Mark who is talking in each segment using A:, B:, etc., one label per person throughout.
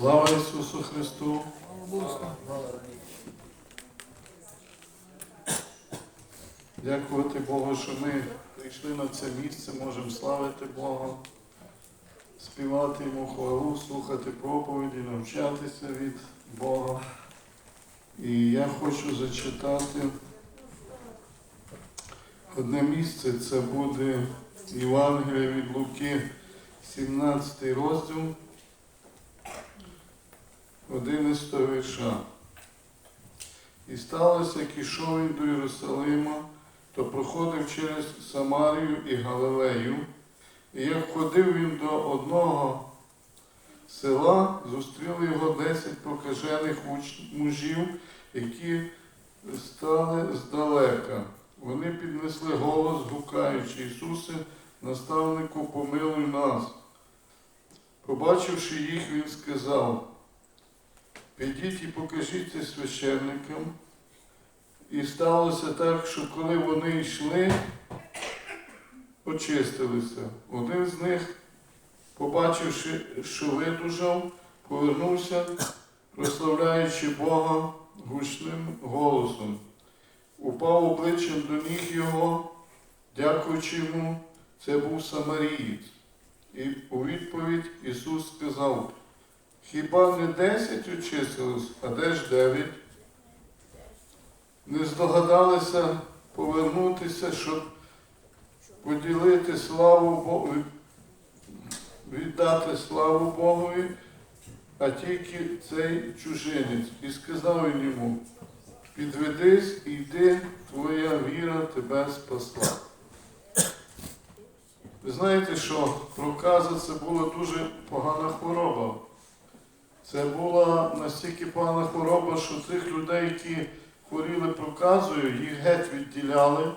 A: Слава Ісусу Христу! Дякувати Богу, що ми прийшли на це місце, можемо славити Бога, співати Йому хвалу, слухати проповіді, навчатися від Бога. І я хочу зачитати одне місце, це буде Євангелія від Луки, 17 розділ, 11 вірша. І сталося, як ішов він до Єрусалима, то проходив через Самарію і Галилею. І як ходив він до одного села, зустріли його десять прокажених мужів, які стали здалека. Вони піднесли голос, гукаючи Ісусе, наставнику, помилуй нас. Побачивши їх, він сказав, підіть і покажіться священникам. І сталося так, що коли вони йшли, очистилися. Один з них, побачивши, що видужав, повернувся, прославляючи Бога гучним голосом. Упав обличчям до ніг його, дякуючи йому, це був Самарієць. І у відповідь Ісус сказав, хіба не десять очистилось, а де ж дев'ять? Не здогадалися повернутися, щоб поділити славу Богу, віддати славу Богові, а тільки цей чужинець. І сказав йому, підведись і йди, твоя віра тебе спасла. Ви знаєте, що проказа це була дуже погана хвороба. Це була настільки погана хвороба, що тих людей, які хворіли проказою, їх геть відділяли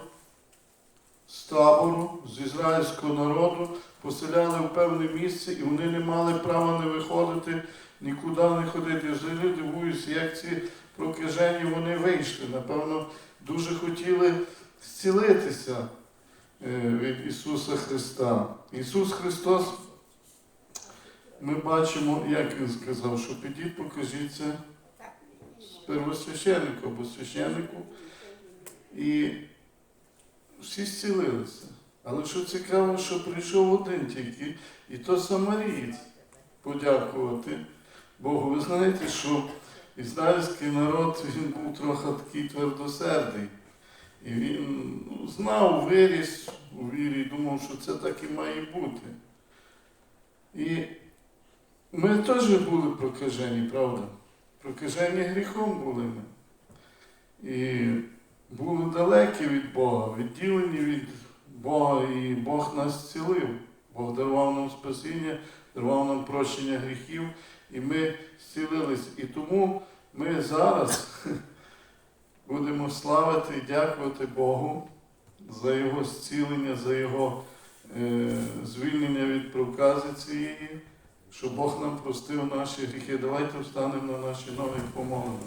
A: з табору, з ізраїльського народу, поселяли в певне місце, і вони не мали права не виходити, нікуди не ходити. Взагалі дивуюся, як ці прокажені вони вийшли. Напевно, дуже хотіли зцілитися е, від Ісуса Христа. Ісус Христос, ми бачимо, як Він сказав, що підіть, покажіться первосвященнику або священнику. І всі зцілилися. Але що цікаво, що прийшов один тільки, і то самарієць подякувати Богу. Ви знаєте, що ізраїльський народ він був трохи такий твердосердий. І він ну, знав, виріс у вірі, думав, що це так і має бути. І ми теж були прокажені, правда? Прокажені гріхом були ми. І були далекі від Бога, відділені від Бога, і Бог нас зцілив. Бог дарував нам спасіння, дарував нам прощення гріхів, і ми зцілились. І тому ми зараз будемо славити і дякувати Богу за Його зцілення, за Його е, звільнення від прокази цієї, що Бог нам простив наші гріхи. Давайте встанемо на наші ноги і помолимо.